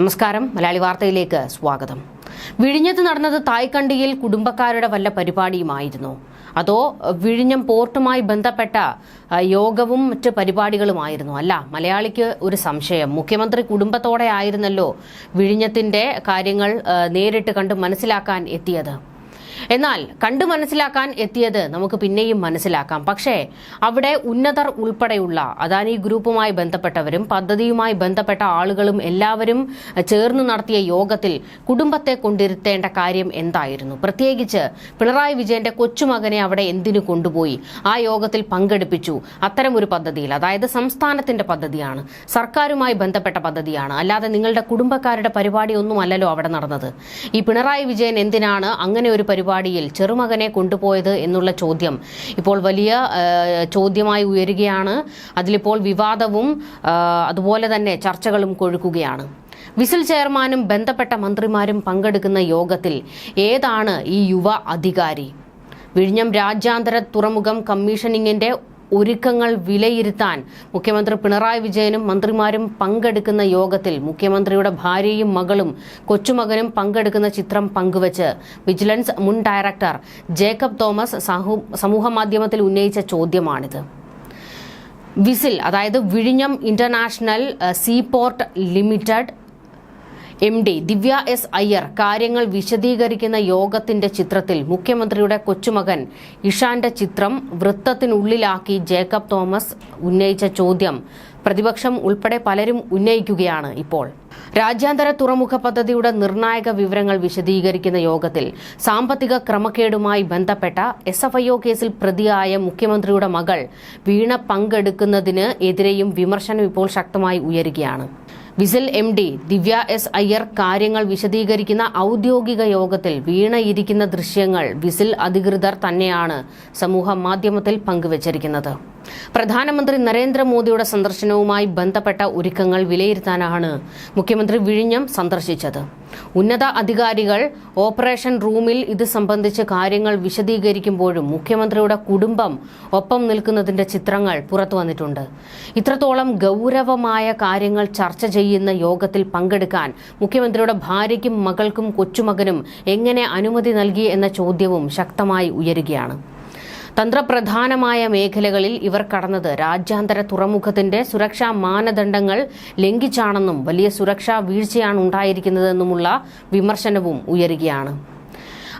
നമസ്കാരം. മലയാളി വാർത്തയിലേക്ക് സ്വാഗതം. വിഴിഞ്ഞത്ത് നടന്നത് തായ്ക്കണ്ടിയിൽ കുടുംബക്കാരുടെ വല്ല പരിപാടിയുമായിരുന്നു. അതോ വിഴിഞ്ഞം പോർട്ടുമായി ബന്ധപ്പെട്ട യോഗവും മറ്റ് പരിപാടികളുമായിരുന്നു. അല്ല മലയാളിക്ക് ഒരു സംശയം. മുഖ്യമന്ത്രി കുടുംബത്തോടെ ആയിരുന്നല്ലോ വിഴിഞ്ഞത്തിന്റെ കാര്യങ്ങൾ നേരിട്ട് കണ്ട് മനസ്സിലാക്കാൻ എത്തിയത്. എന്നാൽ കണ്ടു മനസ്സിലാക്കാൻ എത്തിയത് നമുക്ക് പിന്നെയും മനസ്സിലാക്കാം. പക്ഷേ അവിടെ ഉന്നതർ ഉൾപ്പെടെയുള്ള അദാനി ഗ്രൂപ്പുമായി ബന്ധപ്പെട്ടവരും പദ്ധതിയുമായി ബന്ധപ്പെട്ട ആളുകളും എല്ലാവരും ചേർന്ന് നടത്തിയ യോഗത്തിൽ കുടുംബത്തെ കൊണ്ടിരുത്തേണ്ട കാര്യം എന്തായിരുന്നു? പ്രത്യേകിച്ച് പിണറായി വിജയന്റെ കൊച്ചുമകനെ അവിടെ എന്തിനു കൊണ്ടുപോയി? ആ യോഗത്തിൽ പങ്കെടുപ്പിച്ചു. അത്തരം ഒരു പദ്ധതിയിൽ അതായത് സംസ്ഥാനത്തിന്റെ പദ്ധതിയാണ് സർക്കാരുമായി ബന്ധപ്പെട്ട പദ്ധതിയാണ്. അല്ലാതെ നിങ്ങളുടെ കുടുംബക്കാരുടെ പരിപാടിയൊന്നുമല്ലല്ലോ അവിടെ നടന്നത്. ഈ പിണറായി വിജയൻ എന്തിനാണ് അങ്ങനെ ഒരു പരിപാടിയിൽ ചെറുമകനെ കൊണ്ടുപോയത് എന്നുള്ള ചോദ്യം ഇപ്പോൾ വലിയ ചോദ്യമായി ഉയരുകയാണ്. അതിലിപ്പോൾ വിവാദവും അതുപോലെ തന്നെ ചർച്ചകളും കൊഴുക്കുകയാണ്. വിസിൽ ചെയർമാനും ബന്ധപ്പെട്ട മന്ത്രിമാരും പങ്കെടുക്കുന്ന യോഗത്തിൽ ഏതാണ് ഈ യുവ അധികാരി? വിഴിഞ്ഞം രാജ്യാന്തര തുറമുഖം കമ്മീഷനിങ്ങിന്റെ ഒരുക്കങ്ങൾ വിലയിരുത്താൻ മുഖ്യമന്ത്രി പിണറായി വിജയനും മന്ത്രിമാരും പങ്കെടുക്കുന്ന യോഗത്തിൽ മുഖ്യമന്ത്രിയുടെ ഭാര്യയും മകളും കൊച്ചുമകനും പങ്കെടുക്കുന്ന ചിത്രം പങ്കുവച്ച് വിജിലൻസ് മുൻ ഡയറക്ടർ ജേക്കബ് തോമസ് സമൂഹമാധ്യമത്തിൽ ഉന്നയിച്ച ചോദ്യമാണിത്. വിസിൽ അതായത് വിഴിഞ്ഞം international seaport limited M D Divya S Iyer കാര്യങ്ങൾ വിശദീകരിക്കുന്ന യോഗത്തിന്റെ ചിത്രത്തിൽ മുഖ്യമന്ത്രിയുടെ കൊച്ചുമകൻ ഇഷാന്റെ ചിത്രം വൃത്തത്തിനുള്ളിലാക്കി ജേക്കബ് തോമസ് ഉന്നയിച്ച ചോദ്യം പ്രതിപക്ഷം ഉൾപ്പെടെ പലരും ഉന്നയിക്കുകയാണ് ഇപ്പോൾ. രാജ്യാന്തര തുറമുഖ പദ്ധതിയുടെ നിർണായക വിവരങ്ങൾ വിശദീകരിക്കുന്ന യോഗത്തിൽ സാമ്പത്തിക ക്രമക്കേടുമായി ബന്ധപ്പെട്ട എസ് എഫ് കേസിൽ പ്രതിയായ മുഖ്യമന്ത്രിയുടെ മകൾ വീണ പങ്കെടുക്കുന്നതിന് എതിരെയും വിമർശനം ഇപ്പോൾ ശക്തമായി ഉയരുകയാണ്. VISL M D Divya S Iyer കാര്യങ്ങൾ വിശദീകരിക്കുന്ന ഔദ്യോഗിക യോഗത്തിൽ വീണയിരിക്കുന്ന ദൃശ്യങ്ങൾ വിസിൽ അധികൃതർ തന്നെയാണ് സമൂഹ മാധ്യമത്തിൽ പങ്കുവച്ചിരിക്കുന്നത്. പ്രധാനമന്ത്രി നരേന്ദ്രമോദിയുടെ സന്ദർശനവുമായി ബന്ധപ്പെട്ട ഒരുക്കങ്ങൾ വിലയിരുത്താനാണ് മുഖ്യമന്ത്രി വിഴിഞ്ഞം സന്ദർശിച്ചത്. ഉന്നത അധികാരികൾ ഓപ്പറേഷൻ റൂമിൽ ഇത് സംബന്ധിച്ച് കാര്യങ്ങൾ വിശദീകരിക്കുമ്പോഴും മുഖ്യമന്ത്രിയുടെ കുടുംബം ഒപ്പം നിൽക്കുന്നതിന്റെ ചിത്രങ്ങൾ പുറത്തു വന്നിട്ടുണ്ട്. ഇത്രത്തോളം ഗൗരവമായ കാര്യങ്ങൾ ചർച്ച ചെയ്യുന്ന യോഗത്തിൽ പങ്കെടുക്കാൻ മുഖ്യമന്ത്രിയുടെ ഭാര്യയ്ക്കും മകൾക്കും കൊച്ചുമകനും എങ്ങനെ അനുമതി നൽകി എന്ന ചോദ്യവും ശക്തമായി ഉയരുകയാണ്. തന്ത്രപ്രധാനമായ മേഖലകളിൽ ഇവർ കടന്നത് രാജ്യാന്തര തുറമുഖത്തിന്റെ സുരക്ഷാ മാനദണ്ഡങ്ങൾ ലംഘിച്ചാണെന്നും വലിയ സുരക്ഷാ വീഴ്ചയാണ് ഉണ്ടായിരിക്കുന്നതെന്നുമുള്ള വിമർശനവും ഉയരുകയാണ്.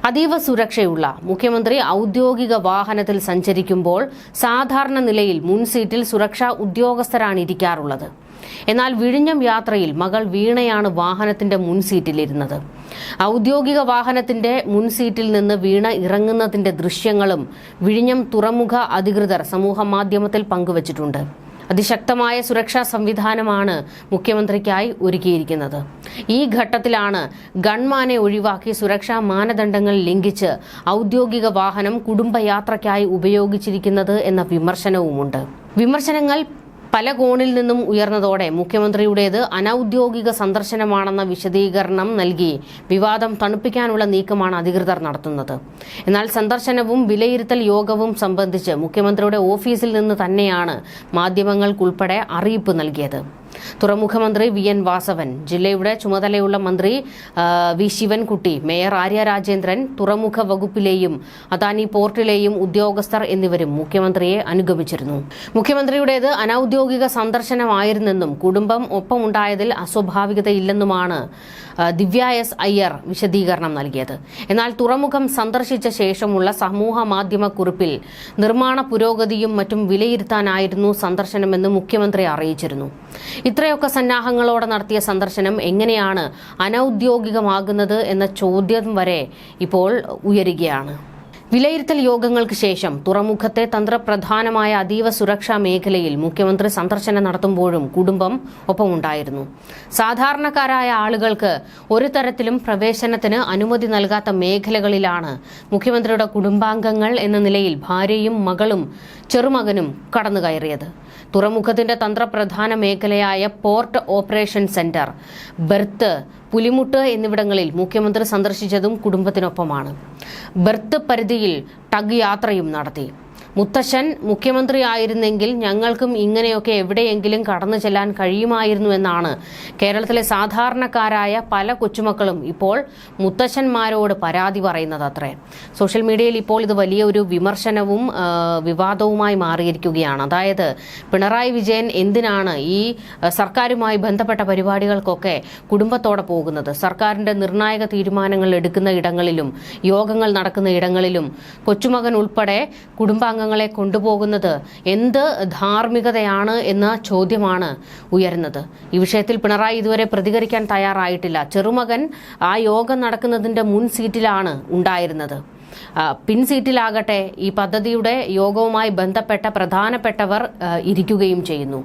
അതീവ സുരക്ഷയുള്ള മുഖ്യമന്ത്രി ഔദ്യോഗിക വാഹനത്തിൽ സഞ്ചരിക്കുമ്പോൾ സാധാരണ നിലയിൽ മുൻസീറ്റിൽ സുരക്ഷാ ഉദ്യോഗസ്ഥരാണ് ഇരിക്കാറുള്ളത്. എന്നാൽ വിഴിഞ്ഞം യാത്രയിൽ മകൾ വീണയാണ് വാഹനത്തിന്റെ മുൻസീറ്റിലിരുന്നത്. ഔദ്യോഗിക വാഹനത്തിന്റെ മുൻസീറ്റിൽ നിന്ന് വീണ ഇറങ്ങുന്നതിന്റെ ദൃശ്യങ്ങളും വിഴിഞ്ഞം തുറമുഖ അധികൃതർ സമൂഹ മാധ്യമത്തിൽ പങ്കുവച്ചിട്ടുണ്ട്. അതിശക്തമായ സുരക്ഷാ സംവിധാനമാണ് മുഖ്യമന്ത്രിക്കായി ഒരുക്കിയിരിക്കുന്നത്. ഈ ഘട്ടത്തിലാണ് ഗൺമാനെ ഒഴിവാക്കി സുരക്ഷാ മാനദണ്ഡങ്ങൾ ലംഘിച്ച് ഔദ്യോഗിക വാഹനം കുടുംബയാത്രയ്ക്കായി ഉപയോഗിച്ചിരിക്കുന്നത് എന്ന വിമർശനവുമുണ്ട്. വിമർശനങ്ങൾ പല കോണിൽ നിന്നും ഉയർന്നതോടെ മുഖ്യമന്ത്രിയുടേത് അനൌദ്യോഗിക സന്ദർശനമാണെന്ന വിശദീകരണം നൽകി വിവാദം തണുപ്പിക്കാനുള്ള നീക്കമാണ് അധികൃതർ നടത്തുന്നത്. എന്നാൽ സന്ദർശനവും വിലയിരുത്തൽ യോഗവും സംബന്ധിച്ച് മുഖ്യമന്ത്രിയുടെ ഓഫീസിൽ നിന്ന് തന്നെയാണ് മാധ്യമങ്ങൾക്കുൾപ്പെടെ അറിയിപ്പ് നൽകിയത്. തുറമുഖ മന്ത്രി വി എൻ വാസവൻ ജില്ലയുടെ ചുമതലയുള്ള മന്ത്രി വി ശിവൻകുട്ടി മേയർ ആര്യ രാജേന്ദ്രൻ തുറമുഖ വകുപ്പിലെയും അദാനി പോർട്ടിലെയും ഉദ്യോഗസ്ഥർ എന്നിവരും മുഖ്യമന്ത്രിയെ അനുഗമിച്ചിരുന്നു. മുഖ്യമന്ത്രിയുടേത് അനൌദ്യോഗിക സന്ദർശനമായിരുന്നെന്നും കുടുംബം ഒപ്പമുണ്ടായതിൽ അസ്വാഭാവികതയില്ലെന്നുമാണ് ദിവ്യ എസ് അയ്യർ വിശദീകരണം നൽകിയത്. എന്നാൽ തുറമുഖം സന്ദർശിച്ച ശേഷമുള്ള സമൂഹ മാധ്യമ കുറിപ്പിൽ നിർമ്മാണ പുരോഗതിയും മറ്റും വിലയിരുത്താനായിരുന്നു സന്ദർശനമെന്ന് മുഖ്യമന്ത്രി അറിയിച്ചിരുന്നു. ഇത്രയൊക്കെ സന്നാഹങ്ങളോടെ നടത്തിയ സന്ദർശനം എങ്ങനെയാണ് അനൌദ്യോഗികമാകുന്നത് എന്ന ചോദ്യം വരെ ഇപ്പോൾ ഉയരുകയാണ്. വിലയിരുത്തൽ യോഗങ്ങൾക്ക് ശേഷം തുറമുഖത്തെ തന്ത്രപ്രധാനമായ അതീവ സുരക്ഷാ മേഖലയിൽ മുഖ്യമന്ത്രി സന്ദർശനം നടത്തുമ്പോഴും കുടുംബം ഒപ്പമുണ്ടായിരുന്നു. സാധാരണക്കാരായ ആളുകൾക്ക് ഒരു തരത്തിലും പ്രവേശനത്തിന് അനുമതി നൽകാത്ത മേഖലകളിലാണ് മുഖ്യമന്ത്രിയുടെ കുടുംബാംഗങ്ങൾ എന്ന നിലയിൽ ഭാര്യയും മകളും ചെറുമകനും കടന്നുകയറിയത്. തുറമുഖത്തിന്റെ തന്ത്രപ്രധാന മേഖലയായ പോർട്ട് ഓപ്പറേഷൻ സെന്റർ ബെർത്ത് പുലിമുട്ട് എന്നിവിടങ്ങളിൽ മുഖ്യമന്ത്രി സന്ദർശിച്ചതും കുടുംബത്തിനൊപ്പമാണ്. ബർത്ത് പരിധിയിൽ ടഗ് യാത്രയും നടത്തി. മുത്തശ്ശൻ മുഖ്യമന്ത്രി ആയിരുന്നെങ്കിൽ ഞങ്ങൾക്കും ഇങ്ങനെയൊക്കെ എവിടെയെങ്കിലും കടന്നു ചെല്ലാൻ കഴിയുമായിരുന്നു എന്നാണ്. കേരളത്തിലെ സാധാരണക്കാരായ പല കൊച്ചുമക്കളും ഇപ്പോൾ മുത്തശ്ശന്മാരോട് പരാതി പറയുന്നത് അത്രേ. സോഷ്യൽ മീഡിയയിൽ ഇപ്പോൾ ഇത് വലിയ ഒരു വിമർശനവും വിവാദവുമായി മാറിയിരിക്കുകയാണ്. അതായത് പിണറായി വിജയൻ എന്തിനാണ് ഈ സർക്കാരുമായി ബന്ധപ്പെട്ട പരിപാടികൾക്കൊക്കെ കുടുംബത്തോടെ പോകുന്നത്? സർക്കാരിന്റെ നിർണായക തീരുമാനങ്ങൾ എടുക്കുന്ന ഇടങ്ങളിലും യോഗങ്ങൾ നടക്കുന്ന ഇടങ്ങളിലും കൊച്ചുമകൻ ഉൾപ്പെടെ കുടുംബാംഗങ്ങളെ കൊണ്ടുപോകുന്നത് എന്ത് ധാർമ്മികതയാണ് എന്ന ചോദ്യമാണ് ഉയരുന്നത്. ഈ വിഷയത്തിൽ പിണറായി ഇതുവരെ പ്രതികരിക്കാൻ തയ്യാറായിട്ടില്ല. ചെറുമകൻ ആ യോഗം നടക്കുന്നതിന്റെ മുൻ സീറ്റിലാണ് ഉണ്ടായിരുന്നത്. പിൻ സീറ്റിലാകട്ടെ ഈ പദ്ധതിയുടെ യോഗവുമായി ബന്ധപ്പെട്ട പ്രധാനപ്പെട്ടവർ ഇരിക്കുകയും ചെയ്യുന്നു.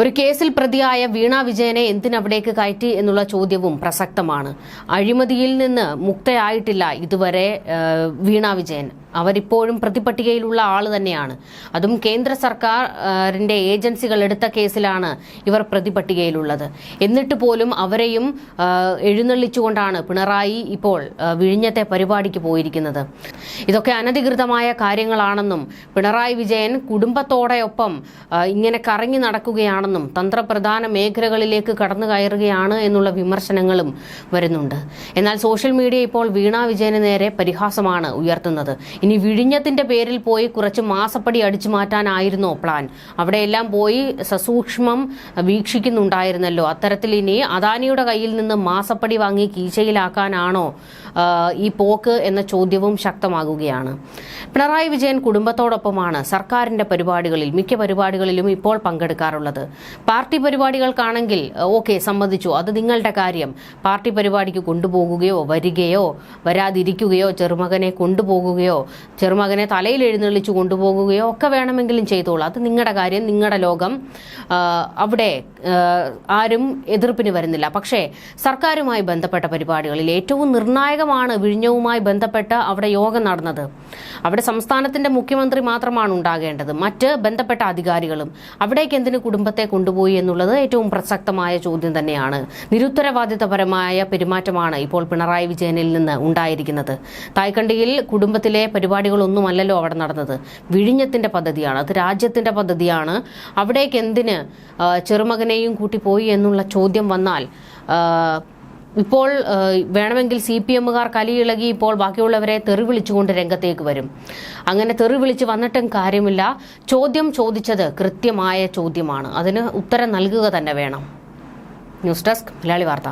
ഒരു കേസിൽ പ്രതിയായ വീണ വിജയനെ എന്തിനവിടേക്ക് കയറ്റി എന്നുള്ള ചോദ്യവും പ്രസക്തമാണ്. അഴിമതിയിൽ നിന്ന് മുക്തയായിട്ടില്ല ഇതുവരെ വീണ വിജയൻ. അവരിപ്പോഴും പ്രതിപട്ടികയിലുള്ള ആൾ തന്നെയാണ്. അതും കേന്ദ്ര സർക്കാരിന്റെ ഏജൻസികൾ എടുത്ത കേസിലാണ് ഇവർ പ്രതിപട്ടികയിലുള്ളത്. എന്നിട്ട് പോലും അവരെയും എഴുന്നള്ളിച്ചുകൊണ്ടാണ് പിണറായി ഇപ്പോൾ വിഴിഞ്ഞത്തെ പരിപാടിക്ക് പോയിരിക്കുന്നത്. ഇതൊക്കെ അനധികൃതമായ കാര്യങ്ങളാണെന്നും പിണറായി വിജയൻ കുടുംബത്തോടെയൊപ്പം ഇങ്ങനെ കറങ്ങി നടക്കുകയാണെന്നും തന്ത്രപ്രധാന മേഖലകളിലേക്ക് കടന്നു കയറുകയാണ് എന്നുള്ള വിമർശനങ്ങളും വരുന്നുണ്ട്. എന്നാൽ സോഷ്യൽ മീഡിയ ഇപ്പോൾ വീണ വിജയന് നേരെ പരിഹാസമാണ് ഉയർത്തുന്നത്. ഇനി വിഴിഞ്ഞത്തിന്റെ പേരിൽ പോയി കുറച്ച് മാസപ്പടി അടിച്ചു മാറ്റാനായിരുന്നോ പ്ലാൻ? അവിടെയെല്ലാം പോയി സസൂക്ഷ്മം വീക്ഷിക്കുന്നുണ്ടായിരുന്നല്ലോ. അത്തരത്തിൽ ഇനി അദാനിയുടെ കയ്യിൽ നിന്ന് മാസപ്പടി വാങ്ങി കീശയിലാക്കാനാണോ ഈ പോക്ക് എന്ന ചോദ്യവും ശക്തമാകുകയാണ്. പിണറായി വിജയൻ കുടുംബത്തോടൊപ്പമാണ് സർക്കാരിന്റെ പരിപാടികളിൽ മിക്ക പരിപാടികളിലും ഇപ്പോൾ പങ്കെടുക്കാറുള്ളത്. പാർട്ടി പരിപാടികൾക്കാണെങ്കിൽ ഓക്കെ സമ്മതിച്ചു. അത് നിങ്ങളുടെ കാര്യം. പാർട്ടി പരിപാടിക്ക് കൊണ്ടുപോകുകയോ വരികയോ വരാതിരിക്കുകയോ ചെറുമകനെ കൊണ്ടുപോകുകയോ ചെറുമകനെ തലയിൽ എഴുന്നള്ളിച്ചു കൊണ്ടുപോകുകയോ ഒക്കെ വേണമെങ്കിലും ചെയ്തോളൂ. അത് നിങ്ങളുടെ കാര്യം നിങ്ങളുടെ ലോകം. അവിടെ ആരും എതിർപ്പിന് വരുന്നില്ല. പക്ഷേ സർക്കാരുമായി ബന്ധപ്പെട്ട പരിപാടികളിൽ ഏറ്റവും നിർണായകമാണ് വിഴിഞ്ഞവുമായി ബന്ധപ്പെട്ട് അവിടെ യോഗം നടന്നത്. അവിടെ സംസ്ഥാനത്തിന്റെ മുഖ്യമന്ത്രി മാത്രമാണ് ഉണ്ടാകേണ്ടത്. മറ്റ് ബന്ധപ്പെട്ട അധികാരികളും അവിടേക്ക് എന്തിനു കുടുംബത്തെ കൊണ്ടുപോയി എന്നുള്ളത് ഏറ്റവും പ്രസക്തമായ ചോദ്യം തന്നെയാണ്. നിരുത്തരവാദിത്തപരമായ പെരുമാറ്റമാണ് ഇപ്പോൾ പിണറായി വിജയനിൽ നിന്ന് ഉണ്ടായിരിക്കുന്നത്. തായ്ക്കണ്ടിയിൽ കുടുംബത്തിലെ പരിപാടികളൊന്നുമല്ലല്ലോ അവിടെ നടന്നത്. വിഴിഞ്ഞത്തിന്റെ പദ്ധതിയാണ്. അത് രാജ്യത്തിന്റെ പദ്ധതിയാണ്. അവിടേക്ക് എന്തിന് ചെറുമകനെയും കൂട്ടി പോയി എന്നുള്ള ചോദ്യം വന്നാൽ ഇപ്പോൾ വേണമെങ്കിൽ സി പി എമ്മുകാർ കലിയിളകി ഇപ്പോൾ ബാക്കിയുള്ളവരെ തെറി വിളിച്ചുകൊണ്ട് രംഗത്തേക്ക് വരും. അങ്ങനെ തെറി വിളിച്ച് വന്നിട്ടും കാര്യമില്ല. ചോദ്യം ചോദിച്ചത് കൃത്യമായ ചോദ്യമാണ്. അതിന് ഉത്തരം നൽകുക തന്നെ വേണം. ന്യൂസ് ഡെസ്ക് മലയാളി വാർത്ത.